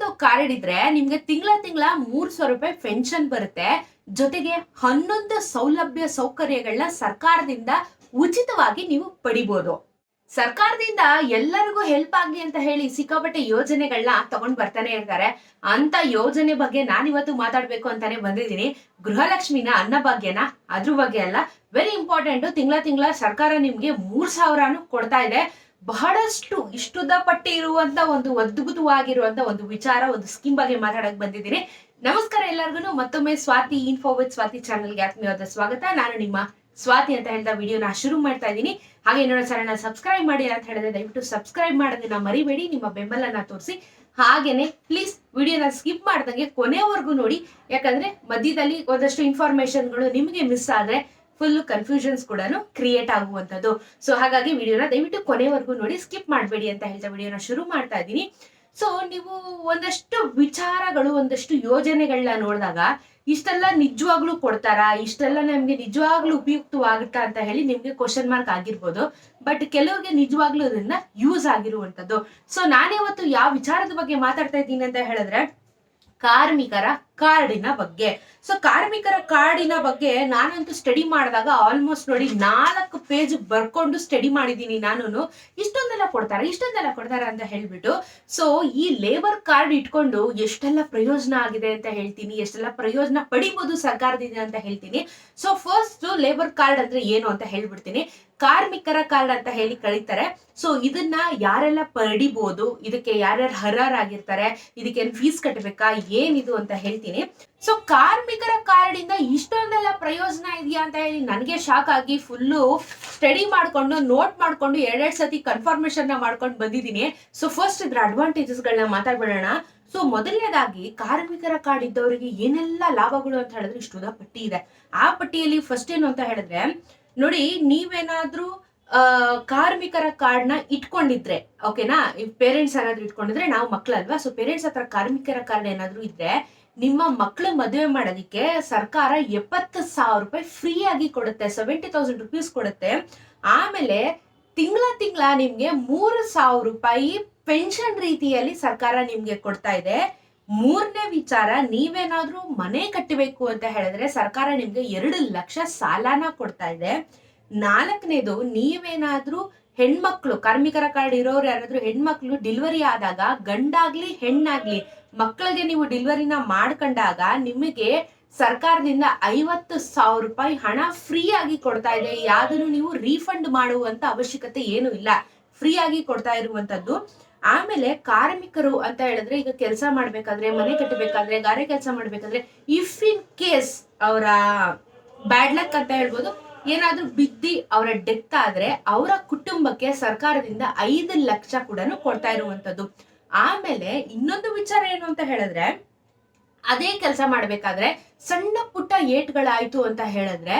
ಒಂದು ಕಾರ್ಡ್ ಇದ್ರೆ ನಿಮ್ಗೆ ತಿಂಗಳ ತಿಂಗಳ ಮೂರ್ ಸಾವಿರ ರೂಪಾಯಿ ಪೆನ್ಷನ್ ಬರುತ್ತೆ. ಜೊತೆಗೆ ಹನ್ನೊಂದು ಸೌಲಭ್ಯ ಸೌಕರ್ಯಗಳನ್ನ ಸರ್ಕಾರದಿಂದ ಉಚಿತವಾಗಿ ನೀವು ಪಡಿಬೋದು. ಸರ್ಕಾರದಿಂದ ಎಲ್ಲರಿಗೂ ಹೆಲ್ಪ್ ಆಗ್ಲಿ ಅಂತ ಹೇಳಿ ಸಿಕ್ಕಾಪಟ್ಟೆ ಯೋಜನೆಗಳನ್ನ ತಗೊಂಡ್ ಬರ್ತಾನೆ ಇರ್ತಾರೆ. ಅಂತ ಯೋಜನೆ ಬಗ್ಗೆ ನಾನಿವತ್ತು ಮಾತಾಡ್ಬೇಕು ಅಂತಾನೆ ಬಂದಿದ್ದೀನಿ. ಗೃಹಲಕ್ಷ್ಮಿನ ಅನ್ನಭಾಗ್ಯನ ಅದ್ರ ಬಗ್ಗೆ ಅಲ್ಲ. ವೆರಿ ಇಂಪಾರ್ಟೆಂಟ್ ತಿಂಗಳ ತಿಂಗಳ ಸರ್ಕಾರ ನಿಮ್ಗೆ ಮೂರ್ ಸಾವಿರನು ಕೊಡ್ತಾ ಇದೆ. ಬಹಳಷ್ಟು ಇಷ್ಟುದ ಪಟ್ಟಿ ಇರುವಂತ ಒಂದು ಅದ್ಭುತವಾಗಿರುವಂತ ಒಂದು ವಿಚಾರ, ಒಂದು ಸ್ಕೀಮ್ ಬಗ್ಗೆ ಮಾತಾಡಕ್ ಬಂದಿದ್ದೀನಿ. ನಮಸ್ಕಾರ ಎಲ್ಲರಿಗೂ ಮತ್ತೊಮ್ಮೆ ಸ್ವಾತಿ ಇನ್ಫೋ ವಿತ್ ಸ್ವಾತಿ ಚಾನಲ್ಗೆ ಆತ್ಮೀಯವಾದ ಸ್ವಾಗತ. ನಾನು ನಿಮ್ಮ ಸ್ವಾತಿ ಅಂತ ಹೇಳ್ತಾ ವಿಡಿಯೋನ ಶುರು ಮಾಡ್ತಾ ಇದ್ದೀನಿ. ಹಾಗೆ ನೋಡೋ ಚಾನಲ್ನ ಸಬ್ಸ್ಕ್ರೈಬ್ ಮಾಡಿ ಅಂತ ಹೇಳಿದ್ರೆ ದಯವಿಟ್ಟು ಸಬ್ಸ್ಕ್ರೈಬ್ ಮಾಡೋದನ್ನ ಮರಿಬೇಡಿ. ನಿಮ್ಮ ಬೆಂಬಲನ ತೋರಿಸಿ. ಹಾಗೇನೆ ಪ್ಲೀಸ್ ವಿಡಿಯೋನ ಸ್ಕಿಪ್ ಮಾಡ್ದಂಗೆ ಕೊನೆವರೆಗೂ ನೋಡಿ. ಯಾಕಂದ್ರೆ ಮಧ್ಯದಲ್ಲಿ ಒಂದಷ್ಟು ಇನ್ಫಾರ್ಮೇಶನ್ಗಳು ನಿಮಗೆ ಮಿಸ್ ಆದ್ರೆ ಫುಲ್ ಕನ್ಫ್ಯೂಷನ್ಸ್ ಕೂಡ ಕ್ರಿಯೇಟ್ ಆಗುವಂಥದ್ದು. ಸೊ ಹಾಗಾಗಿ ವಿಡಿಯೋನ ದಯವಿಟ್ಟು ಕೊನೆವರೆಗೂ ನೋಡಿ ಸ್ಕಿಪ್ ಮಾಡಬೇಡಿ ಅಂತ ಹೇಳ್ತಾ ವಿಡಿಯೋನ ಶುರು ಮಾಡ್ತಾ ಇದ್ದೀನಿ. ಸೊ ನೀವು ಒಂದಷ್ಟು ವಿಚಾರಗಳು, ಒಂದಷ್ಟು ಯೋಜನೆಗಳನ್ನ ನೋಡಿದಾಗ ಇಷ್ಟೆಲ್ಲ ನಿಜವಾಗ್ಲೂ ಕೊಡ್ತಾರಾ? ಇಷ್ಟೆಲ್ಲ ನಮ್ಗೆ ನಿಜವಾಗ್ಲೂ ಉಪಯುಕ್ತವಾಗುತ್ತಾ ಅಂತ ಹೇಳಿ ನಿಮ್ಗೆ ಕ್ವಶನ್ ಮಾರ್ಕ್ ಆಗಿರ್ಬೋದು. ಬಟ್ ಕೆಲವ್ರಿಗೆ ನಿಜವಾಗ್ಲೂ ಅದನ್ನ ಯೂಸ್ ಆಗಿರುವಂತದ್ದು ಸೊ ನಾನಿವತ್ತು ಯಾವ ವಿಚಾರದ ಬಗ್ಗೆ ಮಾತಾಡ್ತಾ ಇದ್ದೀನಿ ಅಂತ ಹೇಳಿದ್ರೆ, ಕಾರ್ಮಿಕರ ಕಾರ್ಡಿನ ಬಗ್ಗೆ. ಸೊ ಕಾರ್ಮಿಕರ ಕಾರ್ಡಿನ ಬಗ್ಗೆ ನಾನಂತೂ ಸ್ಟಡಿ ಮಾಡಿದಾಗ ಆಲ್ಮೋಸ್ಟ್ ನೋಡಿ ನಾಲ್ಕು ಪೇಜ್ ಬರ್ಕೊಂಡು ಸ್ಟಡಿ ಮಾಡಿದ್ದೀನಿ ನಾನು ಇಷ್ಟೊಂದೆಲ್ಲ ಕೊಡ್ತಾರೆ ಇಷ್ಟೊಂದೆಲ್ಲ ಕೊಡ್ತಾರೆ ಅಂತ ಹೇಳ್ಬಿಟ್ಟು. ಸೊ ಈ ಲೇಬರ್ ಕಾರ್ಡ್ ಇಟ್ಕೊಂಡು ಎಷ್ಟೆಲ್ಲ ಪ್ರಯೋಜನ ಆಗಿದೆ ಅಂತ ಹೇಳ್ತೀನಿ, ಎಷ್ಟೆಲ್ಲ ಪ್ರಯೋಜನ ಪಡಿಬೋದು ಸರ್ಕಾರದಿಂದ ಅಂತ ಹೇಳ್ತೀನಿ. ಸೊ ಫಸ್ಟ್ ಲೇಬರ್ ಕಾರ್ಡ್ ಅಂದ್ರೆ ಏನು ಅಂತ ಹೇಳ್ಬಿಡ್ತೀನಿ. ಕಾರ್ಮಿಕರ ಕಾರ್ಡ್ ಅಂತ ಹೇಳಿ ಕಳೀತಾರೆ. ಸೊ ಇದನ್ನ ಯಾರೆಲ್ಲ ಪಡಿಬೋದು, ಇದಕ್ಕೆ ಯಾರ್ಯಾರು ಹರ್ಹರಾಗಿರ್ತಾರೆ ಇದಕ್ಕೆ ಫೀಸ್ ಕಟ್ಟಬೇಕಾ ಏನಿದು ಅಂತ ಹೇಳ್ತೀನಿ. ಸೊ ಕಾರ್ಮಿಕರ ಕಾರ್ಡಿಂದ ಇಷ್ಟೊಂದೆಲ್ಲ ಪ್ರಯೋಜನ ಇದೆಯಾ ಅಂತ ಹೇಳಿ ನನಗೆ ಶಾಕ್ ಆಗಿ ಫುಲ್ಲು ಸ್ಟಡಿ ಮಾಡಿಕೊಂಡು ನೋಟ್ ಮಾಡಿಕೊಂಡು ಎರಡೆರಡು ಸತಿ ಕನ್ಫರ್ಮೇಶನ್ನ ಮಾಡ್ಕೊಂಡು ಬಂದಿದ್ದೀನಿ. ಸೊ ಫಸ್ಟ್ ಇದ್ರ ಅಡ್ವಾಂಟೇಜಸ್ ಗಳನ್ನ ಮಾತಾಡ್ಬಿಡೋಣ. ಸೊ ಮೊದಲನೇದಾಗಿ ಕಾರ್ಮಿಕರ ಕಾರ್ಡ್ ಇದ್ದವರಿಗೆ ಏನೆಲ್ಲ ಲಾಭಗಳು ಅಂತ ಹೇಳಿದ್ರೆ ಇಷ್ಟುದ ಪಟ್ಟಿ ಇದೆ. ಆ ಪಟ್ಟಿಯಲ್ಲಿ ಫಸ್ಟ್ ಏನು ಅಂತ ಹೇಳಿದ್ರೆ, ನೋಡಿ, ನೀವೇನಾದ್ರೂ ಕಾರ್ಮಿಕರ ಕಾರ್ಡ್ನ? ಇಟ್ಕೊಂಡಿದ್ರೆ ಓಕೆನಾ ಪೇರೆಂಟ್ಸ್ ಏನಾದ್ರು ಇಟ್ಕೊಂಡಿದ್ರೆ ನಾವು ಮಕ್ಳಲ್ವಾ? ಸೊ ಪೇರೆಂಟ್ಸ್ ಹತ್ರ ಕಾರ್ಮಿಕರ ಕಾರ್ಡ್ ಏನಾದ್ರು ಇದ್ರೆ ನಿಮ್ಮ ಮಕ್ಕಳು ಮದುವೆ ಮಾಡೋದಕ್ಕೆ ಸರ್ಕಾರ ಎಪ್ಪತ್ತು ಸಾವಿರ ರೂಪಾಯಿ ಫ್ರೀ ಆಗಿ ಕೊಡುತ್ತೆ ಸೆವೆಂಟಿ ತೌಸಂಡ್ ರುಪೀಸ್ ಕೊಡುತ್ತೆ. ಆಮೇಲೆ ತಿಂಗಳ ತಿಂಗಳ ನಿಮ್ಗೆ ಮೂರು ಸಾವಿರ ರೂಪಾಯಿ ಪೆನ್ಷನ್ ರೀತಿಯಲ್ಲಿ ಸರ್ಕಾರ ನಿಮ್ಗೆ ಕೊಡ್ತಾ ಇದೆ. ಮೂರನೇ ವಿಚಾರ, ನೀವೇನಾದ್ರೂ ಮನೆ ಕಟ್ಟಬೇಕು ಅಂತ ಹೇಳಿದ್ರೆ ಸರ್ಕಾರ ನಿಮ್ಗೆ ಎರಡು ಲಕ್ಷ ಸಾಲನ ಕೊಡ್ತಾ ಇದೆ. ನಾಲ್ಕನೇದು, ನೀವೇನಾದ್ರೂ ಹೆಣ್ಮಕ್ಳು, ಕಾರ್ಮಿಕರ ಕಾರ್ಡ್ ಇರೋರು ಯಾರಾದ್ರೂ ಹೆಣ್ಮಕ್ಳು ಡಿಲಿವರಿ ಆದಾಗ ಗಂಡಾಗ್ಲಿ, ಹೆಣ್ಣಾಗ್ಲಿ, ಮಕ್ಕಳಿಗೆ ನೀವು ಡಿಲಿವರಿನ ಮಾಡ್ಕೊಂಡಾಗ ನಿಮಗೆ ಸರ್ಕಾರದಿಂದ ಐವತ್ತು ಸಾವಿರ ರೂಪಾಯಿ ಹಣ ಫ್ರೀ ಆಗಿ ಕೊಡ್ತಾ ಇದೆ. ಯಾವ್ದನ್ನು ನೀವು ರೀಫಂಡ್ ಮಾಡುವಂತ ಅವಶ್ಯಕತೆ ಏನು ಇಲ್ಲ. ಫ್ರೀ ಆಗಿ ಕೊಡ್ತಾ ಇರುವಂತದ್ದು ಆಮೇಲೆ ಕಾರ್ಮಿಕರು ಅಂತ ಹೇಳಿದ್ರೆ ಈಗ ಕೆಲಸ ಮಾಡ್ಬೇಕಾದ್ರೆ, ಮನೆ ಕಟ್ಟಬೇಕಾದ್ರೆ, ಗಾರೆ ಕೆಲಸ ಮಾಡ್ಬೇಕಾದ್ರೆ ಇಫ್ ಇನ್ ಕೇಸ್ ಅವರ ಬ್ಯಾಡ್ ಲಕ್ ಅಂತ ಹೇಳ್ಬೋದು ಏನಾದ್ರೂ ಬಿದ್ದಿ ಅವರ ಡೆತ್ ಆದ್ರೆ ಅವರ ಕುಟುಂಬಕ್ಕೆ ಸರ್ಕಾರದಿಂದ ಐದು ಲಕ್ಷ ಕೂಡ ಕೊಡ್ತಾ ಇರುವಂತದ್ದು ಆಮೇಲೆ ಇನ್ನೊಂದು ವಿಚಾರ ಏನು ಅಂತ ಹೇಳಿದ್ರೆ, ಅದೇ ಕೆಲಸ ಮಾಡ್ಬೇಕಾದ್ರೆ ಸಣ್ಣ ಪುಟ್ಟ ಏಟ್ಗಳಾಯ್ತು ಅಂತ ಹೇಳಿದ್ರೆ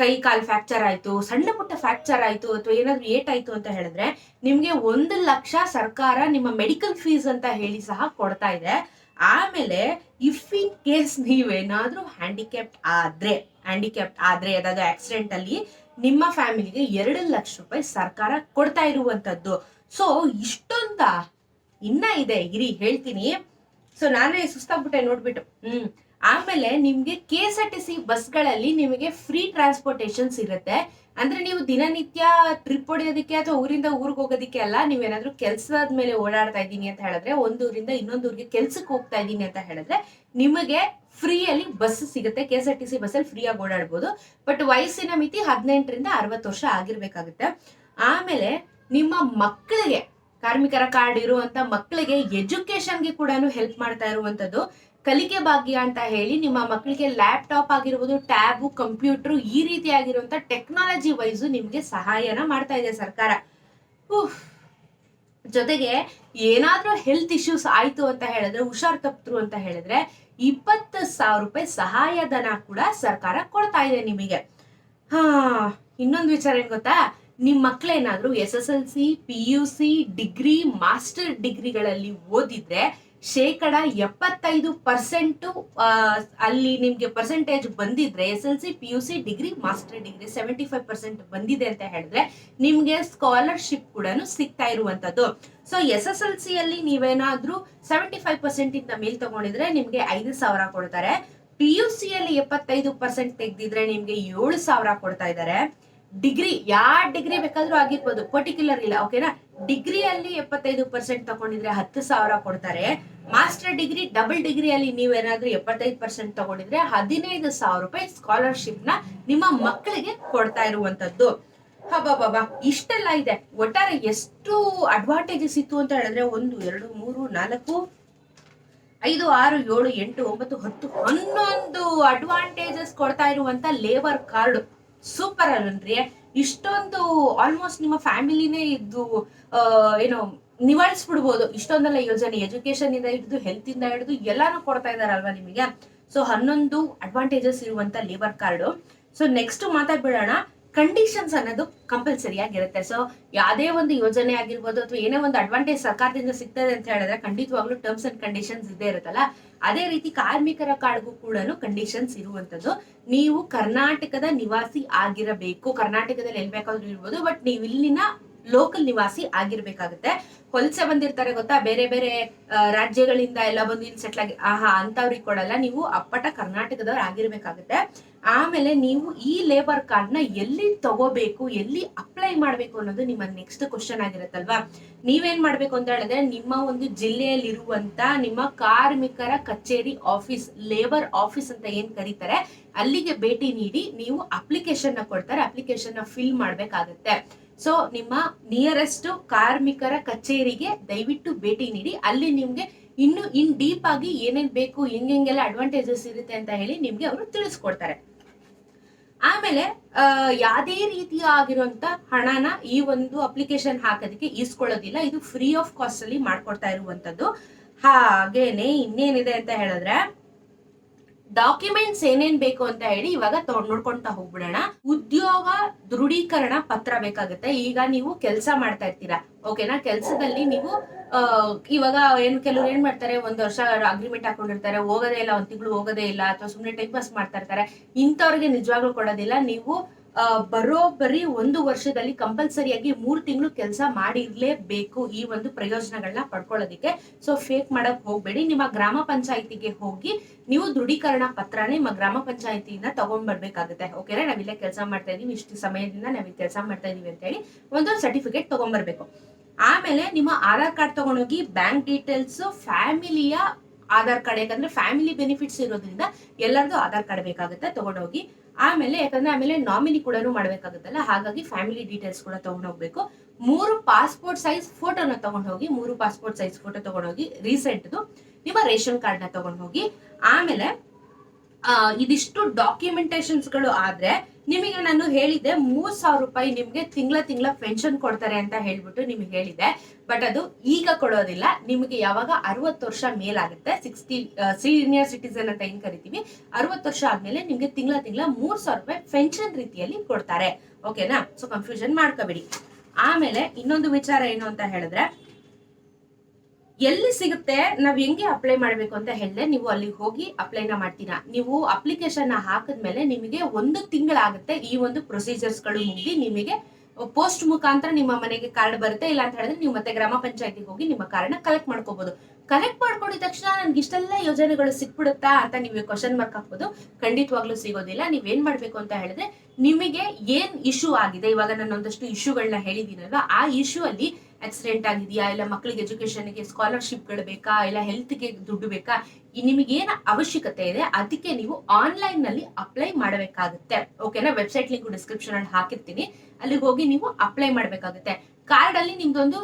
ಕೈ ಕಾಲ್ ಫ್ರಾಕ್ಚರ್ ಆಯ್ತು, ಸಣ್ಣ ಪುಟ್ಟ ಫ್ರಾಕ್ಚರ್ ಆಯ್ತು ಅಥವಾ ಏನಾದ್ರು ಏಟ್ ಆಯ್ತು ಅಂತ ಹೇಳಿದ್ರೆ ನಿಮ್ಗೆ ಒಂದು ಲಕ್ಷ ಸರ್ಕಾರ ನಿಮ್ಮ ಮೆಡಿಕಲ್ ಫೀಸ್ ಅಂತ ಹೇಳಿ ಸಹ ಕೊಡ್ತಾ ಇದೆ. ಆಮೇಲೆ ಇಫ್ ಇನ್ ಕೇಸ್ ನೀವೇನಾದ್ರೂ ಹ್ಯಾಂಡಿಕ್ಯಾಪ್ಟ್ ಆದ್ರೆ ಹ್ಯಾಂಡಿಕ್ಯಾಪ್ಟ್ ಆದ್ರೆ ಯಾವ್ದಾದ್ರು ಆಕ್ಸಿಡೆಂಟ್ ಅಲ್ಲಿ ನಿಮ್ಮ ಫ್ಯಾಮಿಲಿಗೆ ಎರಡು ಲಕ್ಷ ರೂಪಾಯಿ ಸರ್ಕಾರ ಕೊಡ್ತಾ ಇರುವಂತದ್ದು. ಸೊ ಇಷ್ಟೊಂದ ಇನ್ನ ಇದೆ. ಇರಿ, ಹೇಳ್ತೀನಿ. ಸೊ ನಾನೇ ಸುಸ್ತಾಗ್ಬಿಟ್ಟೆ, ನೋಡ್ಬಿಟ್ಟು. ಹ್ಮ್. ಆಮೇಲೆ ನಿಮ್ಗೆ K S R T C ಬಸ್ಗಳಲ್ಲಿ ನಿಮಗೆ ಫ್ರೀ ಟ್ರಾನ್ಸ್ಪೋರ್ಟೇಷನ್ಸ್ ಇರುತ್ತೆ. ಅಂದ್ರೆ ನೀವು ದಿನನಿತ್ಯ ಟ್ರಿಪ್ ಹೊಡೆಯೋದಕ್ಕೆ ಅಥವಾ ಊರಿಂದ ಊರಿಗೆ ಹೋಗೋದಕ್ಕೆ ಅಲ್ಲ ನೀವೇನಾದ್ರೂ ಕೆಲಸದ ಮೇಲೆ ಓಡಾಡ್ತಾ ಇದ್ದೀನಿ ಅಂತ ಹೇಳಿದ್ರೆ, ಒಂದೂರಿಂದ ಇನ್ನೊಂದು ಊರಿಗೆ ಕೆಲ್ಸಕ್ಕೆ ಹೋಗ್ತಾ ಇದ್ದೀನಿ ಅಂತ ಹೇಳಿದ್ರೆ, ನಿಮಗೆ ಫ್ರೀಯಲ್ಲಿ ಬಸ್ ಸಿಗುತ್ತೆ. K S R T C ಬಸ್ಸಲ್ಲಿ ಫ್ರೀಯಾಗಿ ಓಡಾಡ್ಬೋದು. ಬಟ್ ವಯಸ್ಸಿನ ಮಿತಿ ಹದಿನೆಂಟರಿಂದ ಅರವತ್ತು ವರ್ಷ ಆಗಿರ್ಬೇಕಾಗುತ್ತೆ. ಆಮೇಲೆ ನಿಮ್ಮ ಮಕ್ಕಳಿಗೆ, ಕಾರ್ಮಿಕರ ಕಾರ್ಡ್ ಇರುವಂತ ಮಕ್ಕಳಿಗೆ ಎಜುಕೇಶನ್ಗೆ ಕೂಡ ಹೆಲ್ಪ್ ಮಾಡ್ತಾ ಇರುವಂತದ್ದು ಕಲಿಕೆ ಭಾಗ್ಯ ಅಂತ ಹೇಳಿ ನಿಮ್ಮ ಮಕ್ಕಳಿಗೆ ಲ್ಯಾಪ್ಟಾಪ್ ಆಗಿರ್ಬೋದು ಟ್ಯಾಬು ಕಂಪ್ಯೂಟರ್ ಈ ರೀತಿಯಾಗಿರುವಂಥ ಟೆಕ್ನಾಲಜಿ ವೈಸ್ ನಿಮ್ಗೆ ಸಹಾಯನ ಮಾಡ್ತಾ ಇದೆ ಸರ್ಕಾರ. ಜೊತೆಗೆ ಏನಾದ್ರೂ ಹೆಲ್ತ್ ಇಶ್ಯೂಸ್ ಆಯ್ತು ಅಂತ ಹೇಳಿದ್ರೆ, ಹುಷಾರ್ ತಪ್ತರು ಅಂತ ಹೇಳಿದ್ರೆ, ಇಪ್ಪತ್ತು ಸಾವಿರ ರೂಪಾಯಿ ಸಹಾಯಧನ ಕೂಡ ಸರ್ಕಾರ ಕೊಡ್ತಾ ಇದೆ ನಿಮಗೆ. ಹಾ, ಇನ್ನೊಂದು ವಿಚಾರ ಏನ್ ಗೊತ್ತಾ? ನಿಮ್ ಮಕ್ಳೇನಾದ್ರೂ S S L C P U C degree master ಡಿಗ್ರಿಗಳಲ್ಲಿ ಓದಿದ್ರೆ ಶೇಕಡ ಎಪ್ಪತ್ತೈದು ಪರ್ಸೆಂಟ್ ಅಲ್ಲಿ ನಿಮ್ಗೆ ಪರ್ಸೆಂಟೇಜ್ ಬಂದಿದ್ರೆ S L C P U C degree master degree seventy five percent ಬಂದಿದೆ ಅಂತ ಹೇಳಿದ್ರೆ ನಿಮ್ಗೆ ಸ್ಕಾಲರ್ಶಿಪ್ ಕೂಡ ಸಿಗ್ತಾ ಇರುವಂತದ್ದು so S S L C ಅಲ್ಲಿ ನೀವೇನಾದ್ರೂ ಸೆವೆಂಟಿ ಫೈವ್ ಪರ್ಸೆಂಟ್ ಇಂದ ಮೇಲ್ ತಗೊಂಡಿದ್ರೆ ನಿಮ್ಗೆ ಐದು ಸಾವಿರ ಕೊಡ್ತಾರೆ. ಪಿ ಯು ಸಿ ಅಲ್ಲಿ ಎಪ್ಪತ್ತೈದು ಪರ್ಸೆಂಟ್ ತೆಗ್ದಿದ್ರೆ ನಿಮ್ಗೆ ಏಳು ಸಾವಿರ ಕೊಡ್ತಾ ಇದ್ದಾರೆ. ಡಿಗ್ರಿ ಯಾವ ಡಿಗ್ರಿ ಬೇಕಾದ್ರೂ ಆಗಿರ್ಬೋದು ಪರ್ಟಿಕ್ಯುಲರ್ ಇಲ್ಲ ಓಕೆನಾ ಡಿಗ್ರಿಯಲ್ಲಿ ಎಪ್ಪತ್ತೈದು ಪರ್ಸೆಂಟ್ ತಗೊಂಡಿದ್ರೆ ಹತ್ತು ಸಾವಿರ ಕೊಡ್ತಾರೆ. ಮಾಸ್ಟರ್ ಡಿಗ್ರಿ ಡಬಲ್ ಡಿಗ್ರಿಯಲ್ಲಿ ನೀವೇನಾದ್ರೂ ಎಪ್ಪತ್ತೈದು ಪರ್ಸೆಂಟ್ ತಗೊಂಡಿದ್ರೆ ಹದಿನೈದು ಸಾವಿರ ರೂಪಾಯಿ ಸ್ಕಾಲರ್ಶಿಪ್ನ ನಿಮ್ಮ ಮಕ್ಕಳಿಗೆ ಕೊಡ್ತಾ ಇರುವಂತದ್ದು. ಹಬ್ಬ ಇಷ್ಟೆಲ್ಲ ಇದೆ. ಒಟ್ಟಾರೆ ಎಷ್ಟು ಅಡ್ವಾಂಟೇಜಸ್ ಇತ್ತು ಅಂತ ಹೇಳಿದ್ರೆ ಒಂದು, ಎರಡು, ಮೂರು, ನಾಲ್ಕು, ಐದು, ಆರು, ಏಳು, ಎಂಟು, ಒಂಬತ್ತು, ಹತ್ತು, ಹನ್ನೊಂದು ಅಡ್ವಾಂಟೇಜಸ್ ಕೊಡ್ತಾ ಇರುವಂತ ಲೇಬರ್ ಕಾರ್ಡ್ ಸೂಪರ್ ಅಲ್ವನ್ರಿ ಇಷ್ಟೊಂದು ಆಲ್ಮೋಸ್ಟ್ ನಿಮ್ಮ ಫ್ಯಾಮಿಲಿನೇ ಇದ್ದು ಆ, ಏನು ನಿವಾಳಿಸ್ಬಿಡ್ಬೋದು. ಇಷ್ಟೊಂದೆಲ್ಲ ಯೋಜನೆ ಎಜುಕೇಶನ್ ಇಂದ ಹಿಡಿದು ಹೆಲ್ತ್ ಇಂದ ಹಿಡಿದು ಎಲ್ಲಾನು ಕೊಡ್ತಾ ಇದಾರಲ್ವಾ ನಿಮಗೆ? ಸೊ ಹನ್ನೊಂದು ಅಡ್ವಾಂಟೇಜಸ್ ಇರುವಂತ ಲೇಬರ್ ಕಾರ್ಡ್ ಸೊ ನೆಕ್ಸ್ಟ್ ಮಾತಾಡ್ಬಿಡೋಣ. ಕಂಡೀಷನ್ಸ್ ಅನ್ನೋದು ಕಂಪಲ್ಸರಿ ಆಗಿರುತ್ತೆ. ಸೊ ಯಾವುದೇ ಒಂದು ಯೋಜನೆ ಆಗಿರ್ಬೋದು ಅಥವಾ ಏನೇ ಒಂದು ಅಡ್ವಾಂಟೇಜ್ ಸರ್ಕಾರದಿಂದ ಸಿಗ್ತದೆ ಅಂತ ಹೇಳಿದ್ರೆ ಖಂಡಿತವಾಗ್ಲೂ ಟರ್ಮ್ಸ್ ಅಂಡ್ ಕಂಡೀಷನ್ಸ್ ಇದ್ದೇ ಇರುತ್ತಲ್ಲ. ಅದೇ ರೀತಿ ಕಾರ್ಮಿಕರ ಕಾರ್ಡ್ಗೂ ಕೂಡ ಕಂಡೀಷನ್ಸ್ ಇರುವಂತದ್ದು ನೀವು ಕರ್ನಾಟಕದ ನಿವಾಸಿ ಆಗಿರಬೇಕು. ಕರ್ನಾಟಕದಲ್ಲಿ ಎಲ್ಲಿ ಬೇಕಾದ್ರೂ ಇರ್ಬೋದು ಬಟ್ ನೀವು ಇಲ್ಲಿನ ಲೋಕಲ್ ನಿವಾಸಿ ಆಗಿರ್ಬೇಕಾಗುತ್ತೆ. ಹೊಲಸೆ ಬಂದಿರ್ತಾರೆ ಗೊತ್ತಾ? ಬೇರೆ ಬೇರೆ ರಾಜ್ಯಗಳಿಂದ ಎಲ್ಲ ಬಂದು ಇಲ್ಲಿ ಸೆಟ್ಲ್ ಆಗಿ, ಆಹಾ, ಅಂತವ್ರಿಗೆ ಕೊಡಲ್ಲ. ನೀವು ಅಪ್ಪಟ ಕರ್ನಾಟಕದವ್ರು ಆಗಿರ್ಬೇಕಾಗುತ್ತೆ. ಆಮೇಲೆ ನೀವು ಈ ಲೇಬರ್ ಕಾರ್ಡ್ನ ಎಲ್ಲಿ ತಗೋಬೇಕು, ಎಲ್ಲಿ ಅಪ್ಲೈ ಮಾಡ್ಬೇಕು ಅನ್ನೋದು ನಿಮ್ಮ ನೆಕ್ಸ್ಟ್ ಕ್ವಶನ್ ಆಗಿರುತ್ತಲ್ವಾ? ನೀವೇನ್ ಮಾಡ್ಬೇಕು ಅಂತ ಹೇಳಿದ್ರೆ, ನಿಮ್ಮ ಒಂದು ಜಿಲ್ಲೆಯಲ್ಲಿರುವಂತ ನಿಮ್ಮ ಕಾರ್ಮಿಕರ ಕಚೇರಿ ಆಫೀಸ್ ಲೇಬರ್ ಆಫೀಸ್ ಅಂತ ಏನ್ ಕರೀತಾರೆ, ಅಲ್ಲಿಗೆ ಭೇಟಿ ನೀಡಿ ನೀವು ಅಪ್ಲಿಕೇಶನ್ನ ಕೊಡ್ತಾರೆ ಅಪ್ಲಿಕೇಶನ್ನ ಫಿಲ್ ಮಾಡ್ಬೇಕಾಗತ್ತೆ. ಸೊ ನಿಮ್ಮ ನಿಯರೆಸ್ಟ್ ಕಾರ್ಮಿಕರ ಕಚೇರಿಗೆ ದಯವಿಟ್ಟು ಭೇಟಿ ನೀಡಿ. ಅಲ್ಲಿ ನಿಮ್ಗೆ ಇನ್ನು ಇನ್ ಡೀಪ್ ಆಗಿ ಏನೇನ್ ಬೇಕು ಹೆಂಗೆಲ್ಲ ಅಡ್ವಾಂಟೇಜಸ್ ಇರುತ್ತೆ ಅಂತ ಹೇಳಿ ನಿಮ್ಗೆ ಅವರು ತಿಳಿಸ್ಕೊಡ್ತಾರೆ. ಆಮೇಲೆ ಯಾವ್ದೇ ರೀತಿಯ ಆಗಿರುವಂತ ಹಣನ ಈ ಒಂದು ಅಪ್ಲಿಕೇಶನ್ ಹಾಕೋದಕ್ಕೆ ಈಸ್ಕೊಳ್ಳೋದಿಲ್ಲ. ಇದು ಫ್ರೀ ಆಫ್ ಕಾಸ್ಟ್ ಅಲ್ಲಿ ಮಾಡ್ಕೊಡ್ತಾ ಇರುವಂತದ್ದು. ಹಾಗೇನೆ ಇನ್ನೇನಿದೆ ಅಂತ ಹೇಳಿದ್ರೆ ಡಾಕ್ಯುಮೆಂಟ್ಸ್ ಏನೇನ್ ಬೇಕು ಅಂತ ಹೇಳಿ ಇವಾಗ ತಗೊಂಡ್ ನೋಡ್ಕೊಂತ ಹೋಗ್ಬಿಡೋಣ. ಉದ್ಯೋಗ ದೃಢೀಕರಣ ಪತ್ರ ಬೇಕಾಗುತ್ತೆ. ಈಗ ನೀವು ಕೆಲಸ ಮಾಡ್ತಾ ಇರ್ತೀರಾ. ಓಕೆನಾ ಕೆಲಸದಲ್ಲಿ ನೀವು ಇವಾಗ ಏನ್ ಕೆಲವ್ರು ಏನ್ ಮಾಡ್ತಾರೆ? ಒಂದ್ ವರ್ಷ ಅಗ್ರಿಮೆಂಟ್ ಹಾಕೊಂಡಿರ್ತಾರೆ. ಹೋಗೋದೇ ಇಲ್ಲ, ಒಂದ್ ತಿಂಗಳು ಹೋಗೋದೇ ಇಲ್ಲ, ಅಥವಾ ಸುಮ್ನೆ ಟೈಮ್ ಪಾಸ್ ಮಾಡ್ತಾ ಇರ್ತಾರೆ. ಇಂಥವ್ರಿಗೆ ನಿಜವಾಗ್ಲೂ ಕೊಡೋದಿಲ್ಲ. ನೀವು ಬರೋಬ್ಬರಿ ಒಂದು ವರ್ಷದಲ್ಲಿ ಕಂಪಲ್ಸರಿಯಾಗಿ ಮೂರು ತಿಂಗಳು ಕೆಲಸ ಮಾಡಿರ್ಲೇಬೇಕು ಈ ಒಂದು ಪ್ರಯೋಜನಗಳನ್ನ ಪಡ್ಕೊಳ್ಳೋದಿಕ್ಕೆ. ಸೊ ಫೇಕ್ ಮಾಡಕ್ ಹೋಗ್ಬೇಡಿ. ನಿಮ್ಮ ಗ್ರಾಮ ಪಂಚಾಯತಿಗೆ ಹೋಗಿ ನೀವು ದೃಢೀಕರಣ ಪತ್ರನ ನಿಮ್ಮ ಗ್ರಾಮ ಪಂಚಾಯತಿಯಿಂದ ತಗೊಂಡ್ ಬರ್ಬೇಕಾಗುತ್ತೆ ಓಕೆನಾ ನಾವಿಲ್ಲೇ ಕೆಲಸ ಮಾಡ್ತಾ ಇದೀವಿ. ಇಷ್ಟು ಸಮಯದಿಂದ ನಾವ್ ಕೆಲಸ ಮಾಡ್ತಾ ಇದೀವಿ ಅಂತ ಹೇಳಿ ಒಂದು ಸರ್ಟಿಫಿಕೇಟ್ ತಗೊಂಡ್ಬರ್ಬೇಕು. ಆಮೇಲೆ ನಿಮ್ಮ ಆಧಾರ್ ಕಾರ್ಡ್ ತಗೊಂಡೋಗಿ ಬ್ಯಾಂಕ್ ಡೀಟೇಲ್ಸ್ ಫ್ಯಾಮಿಲಿಯ ಆಧಾರ್ ಕಾರ್ಡ್, ಯಾಕಂದ್ರೆ ಫ್ಯಾಮಿಲಿ ಬೆನಿಫಿಟ್ಸ್ ಇರೋದ್ರಿಂದ ಎಲ್ಲರದು ಆಧಾರ್ ಕಾರ್ಡ್ ಬೇಕಾಗುತ್ತೆ. ತಗೊಂಡೋಗಿ ಆಮೇಲೆ, ಯಾಕಂದ್ರೆ ಆಮೇಲೆ ನಾಮಿನಿ ಕೂಡ ಮಾಡ್ಬೇಕಾಗುತ್ತಲ್ಲ, ಹಾಗಾಗಿ ಫ್ಯಾಮಿಲಿ ಡೀಟೇಲ್ಸ್ ಕೂಡ ತಗೊಂಡೋಗ್ಬೇಕು ಮೂರು ಪಾಸ್ಪೋರ್ಟ್ ಸೈಜ್ ಫೋಟೋನ ತಗೊಂಡೋಗಿ ಮೂರು ಪಾಸ್ಪೋರ್ಟ್ ಸೈಜ್ ಫೋಟೋ ತಗೊಂಡೋಗಿ ರೀಸೆಂಟ್ದು ನಿಮ್ಮ ರೇಷನ್ ಕಾರ್ಡ್ನ ತಗೊಂಡೋಗಿ ಆಮೇಲೆ ಇದಿಷ್ಟು ಡಾಕ್ಯುಮೆಂಟೇಶನ್ಸ್ಗಳು ಆದ್ರೆ ನಿಮಗೆ ನಾನು ಹೇಳಿದ್ದೆ ಮೂರ್ ಸಾವಿರ ರೂಪಾಯಿ ನಿಮ್ಗೆ ತಿಂಗಳ ತಿಂಗಳ ಪೆನ್ಷನ್ ಕೊಡ್ತಾರೆ ಅಂತ ಹೇಳ್ಬಿಟ್ಟು ನಿಮ್ಗೆ ಹೇಳಿದೆ ಬಟ್ ಅದು ಈಗ ಕೊಡೋದಿಲ್ಲ. ನಿಮಗೆ ಯಾವಾಗ ಅರವತ್ತು ವರ್ಷ ಮೇಲಾಗುತ್ತೆ. ಸಿಕ್ಸ್ಟಿ ಸೀನಿಯರ್ ಸಿಟಿಸನ್ ಅಂತ ಏನ್ ಕರಿತೀವಿ? ಅರವತ್ತು ವರ್ಷ ಆದ್ಮೇಲೆ ನಿಮ್ಗೆ ತಿಂಗಳ ತಿಂಗಳ ಮೂರ್ ಸಾವಿರ ರೂಪಾಯಿ ಪೆನ್ಷನ್ ರೀತಿಯಲ್ಲಿ ಕೊಡ್ತಾರೆ. ಓಕೆನಾ ಸೊ ಕನ್ಫ್ಯೂಷನ್ ಮಾಡ್ಕೋಬೇಡಿ. ಆಮೇಲೆ ಇನ್ನೊಂದು ವಿಚಾರ ಏನು ಅಂತ ಹೇಳಿದ್ರೆ ಎಲ್ಲಿ ಸಿಗುತ್ತೆ, ನಾವ್ ಹೆಂಗೆ ಅಪ್ಲೈ ಮಾಡ್ಬೇಕು ಅಂತ ಹೇಳಿದ್ರೆ ನೀವು ಅಲ್ಲಿ ಹೋಗಿ ಅಪ್ಲೈನ ಮಾಡ್ತೀರಾ. ನೀವು ಅಪ್ಲಿಕೇಶನ್ ಹಾಕಿದ್ಮೇಲೆ ನಿಮಗೆ ಒಂದು ತಿಂಗಳಾಗುತ್ತೆ ಈ ಒಂದು ಪ್ರೊಸೀಜರ್ಸ್ಗಳು ಮುಗಿದು ನಿಮಗೆ ಪೋಸ್ಟ್ ಮುಖಾಂತರ ನಿಮ್ಮ ಮನೆಗೆ ಕಾರ್ಡ್ ಬರುತ್ತೆ, ಇಲ್ಲ ಅಂತ ಹೇಳಿದ್ರೆ ನೀವು ಮತ್ತೆ ಗ್ರಾಮ ಪಂಚಾಯತಿಗೆ ಹೋಗಿ ನಿಮ್ಮ ಕಾರ್ಡ್ನ ಕಲೆಕ್ಟ್ ಮಾಡ್ಕೋಬಹುದು ಕಲೆಕ್ಟ್ ಮಾಡ್ಕೊಂಡಿದ ತಕ್ಷಣ ನನ್ಗೆ ಇಷ್ಟೆಲ್ಲ ಯೋಜನೆಗಳು ಸಿಕ್ಬಿಡುತ್ತಾ ಅಂತ ನೀವು ಕ್ವಶನ್ ಮಾರ್ಕ್ ಹಾಕ್ಬೋದು. ಖಂಡಿತವಾಗ್ಲೂ ಸಿಗೋದಿಲ್ಲ. ನೀವೇನ್ ಮಾಡ್ಬೇಕು ಅಂತ ಹೇಳಿದ್ರೆ, ನಿಮಗೆ ಏನ್ ಇಶ್ಯೂ ಆಗಿದೆ, ಇವಾಗ ನಾನು ಒಂದಷ್ಟು ಇಶ್ಯೂಗಳನ್ನ ಹೇಳಿದ್ದೀನಲ್ವಾ, ಆ ಇಶ್ಯೂ ಅಲ್ಲಿ ಆಕ್ಸಿಡೆಂಟ್ ಆಗಿದೆಯಾ? ಇಲ್ಲ ಮಕ್ಕಳಿಗೆ ಎಜುಕೇಶನ್ಗೆ ಸ್ಕಾಲರ್ಶಿಪ್ಗಳು ಬೇಕಾ? ಇಲ್ಲ ಹೆಲ್ತ್ಗೆ ದುಡ್ಡು ಬೇಕಾ? ಈ ನಿಮಗೆ ಏನ್ ಅವಶ್ಯಕತೆ ಇದೆ? ಅದಕ್ಕೆ ನೀವು ಆನ್ಲೈನ್ನಲ್ಲಿ ಅಪ್ಲೈ ಮಾಡಬೇಕಾಗುತ್ತೆ ಓಕೆನಾ ವೆಬ್ಸೈಟ್ ಲಿಂಕ್ ಡಿಸ್ಕ್ರಿಪ್ಷನ್ ಅಲ್ಲಿ ಹಾಕಿರ್ತೀನಿ. ಅಲ್ಲಿಗೆ ಹೋಗಿ ನೀವು ಅಪ್ಲೈ ಮಾಡಬೇಕಾಗುತ್ತೆ. ಕಾರ್ಡ್ ಅಲ್ಲಿ ನಿಮ್ದೊಂದು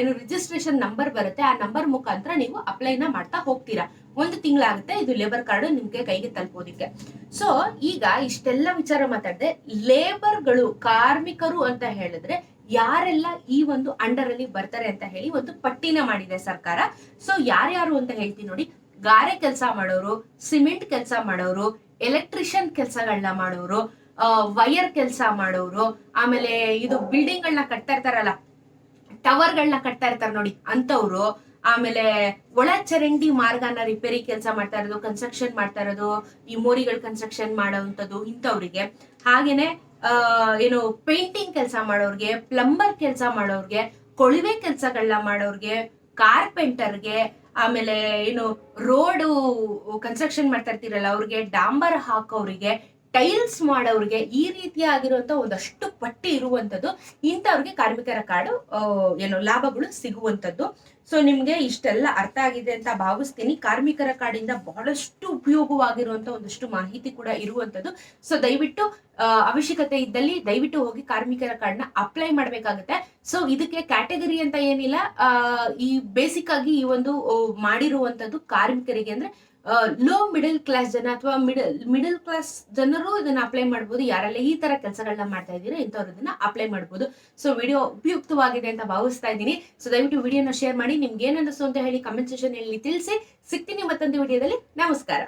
ಏನು ರಿಜಿಸ್ಟ್ರೇಷನ್ ನಂಬರ್ ಬರುತ್ತೆ. ಆ ನಂಬರ್ ಮುಖಾಂತರ ನೀವು ಅಪ್ಲೈನ ಮಾಡ್ತಾ ಹೋಗ್ತೀರಾ. ಒಂದು ತಿಂಗಳಾಗುತ್ತೆ. ಇದು ಲೇಬರ್ ಕಾರ್ಡ್ ನಿಮ್ಗೆ ಕೈಗೆ ತಲುಪೋದಿಕ್ಕೆ. ಸೊ ಈಗ ಇಷ್ಟೆಲ್ಲ ವಿಚಾರ ಮಾತಾಡಿದೆ ಲೇಬರ್ಗಳು ಕಾರ್ಮಿಕರು ಅಂತ ಹೇಳಿದ್ರೆ ಯಾರೆಲ್ಲ ಈ ಒಂದು ಅಂಡರ್ ಅಲ್ಲಿ ಬರ್ತಾರೆ ಅಂತ ಹೇಳಿ ಒಂದು ಪಟ್ಟಿನ ಮಾಡಿದೆ ಸರ್ಕಾರ. ಸೊ ಯಾರ್ಯಾರು ಅಂತ ಹೇಳ್ತೀನಿ ನೋಡಿ. ಗಾರೆ ಕೆಲಸ ಮಾಡೋರು, ಸಿಮೆಂಟ್ ಕೆಲಸ ಮಾಡೋರು, ಎಲೆಕ್ಟ್ರಿಷಿಯನ್ ಕೆಲಸಗಳನ್ನ ಮಾಡೋರು ವೈರ್ ಕೆಲಸ ಮಾಡೋರು, ಆಮೇಲೆ ಇದು ಬಿಲ್ಡಿಂಗ್ ಗಳನ್ನ ಕಟ್ತಾ ಇರ್ತಾರಲ್ಲ ಟವರ್ಗಳನ್ನ ಕಟ್ತಾ ಇರ್ತಾರೆ ನೋಡಿ ಅಂತವ್ರು ಆಮೇಲೆ ಒಳ ಚರಂಡಿ ಮಾರ್ಗನ ರಿಪೇರಿ ಕೆಲಸ ಮಾಡ್ತಾ ಇರೋದು ಕನ್ಸ್ಟ್ರಕ್ಷನ್ ಮಾಡ್ತಾ ಇರೋದು, ಈ ಮೋರಿಗಳ ಕನ್ಸ್ಟ್ರಕ್ಷನ್ ಮಾಡೋವಂಥದ್ದು ಇಂಥವ್ರಿಗೆ. ಹಾಗೇನೆ ಏನು ಪೇಂಟಿಂಗ್ ಕೆಲಸ ಮಾಡೋರ್ಗೆ ಪ್ಲಂಬರ್ ಕೆಲಸ ಮಾಡೋರ್ಗೆ, ಕೊಳವೆ ಕೆಲಸಗಳನ್ನ ಮಾಡೋರ್ಗೆ ಕಾರ್ಪೆಂಟರ್ಗೆ ಆಮೇಲೆ ಏನು ರೋಡು ಕನ್ಸ್ಟ್ರಕ್ಷನ್ ಮಾಡ್ತಾ ಇರ್ತೀರಲ್ಲ, ಅವ್ರಿಗೆ ಡಾಂಬರ್ ಹಾಕೋರಿಗೆ ಟೈಲ್ಸ್ ಮಾಡೋರಿಗೆ ಈ ರೀತಿಯಾಗಿರುವಂತ ಒಂದಷ್ಟು ಪಟ್ಟಿ ಇರುವಂತದ್ದು ಇಂಥವ್ರಿಗೆ ಕಾರ್ಮಿಕರ ಕಾರ್ಡು ಏನು ಲಾಭಗಳು ಸಿಗುವಂತದ್ದು. ಸೊ ನಿಮ್ಗೆ ಇಷ್ಟೆಲ್ಲ ಅರ್ಥ ಆಗಿದೆ ಅಂತ ಭಾವಿಸ್ತೀನಿ. ಕಾರ್ಮಿಕರ ಕಾರ್ಡಿಂದ ಬಹಳಷ್ಟು ಉಪಯೋಗವಾಗಿರುವಂತ ಒಂದಷ್ಟು ಮಾಹಿತಿ ಕೂಡ ಇರುವಂತದ್ದು. ಸೊ ದಯವಿಟ್ಟು ಅವಶ್ಯಕತೆ ಇದ್ದಲ್ಲಿ ದಯವಿಟ್ಟು ಹೋಗಿ ಕಾರ್ಮಿಕರ ಕಾರ್ಡ್ನ ಅಪ್ಲೈ ಮಾಡ್ಬೇಕಾಗುತ್ತೆ. ಸೊ ಇದಕ್ಕೆ ಕ್ಯಾಟಗರಿ ಅಂತ ಏನಿಲ್ಲ. ಈ ಬೇಸಿಕ್ ಆಗಿ ಈ ಒಂದು ಮಾಡಿರುವಂತದ್ದು ಕಾರ್ಮಿಕರಿಗೆ ಅಂದ್ರೆ ಲೋ ಮಿಡಲ್ ಕ್ಲಾಸ್ ಜನ ಅಥವಾ ಮಿಡಲ್ ಮಿಡಲ್ ಕ್ಲಾಸ್ ಜನರು ಇದನ್ನ ಅಪ್ಲೈ ಮಾಡಬಹುದು ಯಾರೆಲ್ಲ ಈ ತರ ಕೆಲಸಗಳನ್ನ ಮಾಡ್ತಾ ಇದ್ದೀರಾ ಇಂಥವ್ರು ಅಪ್ಲೈ ಮಾಡಬಹುದು ಸೊ ವಿಡಿಯೋ ಉಪಯುಕ್ತವಾಗಿದೆ ಅಂತ ಭಾವಿಸ್ತಾ ಇದ್ದೀನಿ. ಸೊ ದಯವಿಟ್ಟು ವಿಡಿಯೋನ ಶೇರ್ ಮಾಡಿ, ನಿಮ್ಗೆ ಏನ್ ಅಂತ ಹೇಳಿ ಕಮೆಂಟ್ ಸೆಕ್ಷನ್ ಅಲ್ಲಿ ತಿಳಿಸಿ. ಸಿಗ್ತೀನಿ ಮತ್ತೊಂದು ವಿಡಿಯೋದಲ್ಲಿ. ನಮಸ್ಕಾರ.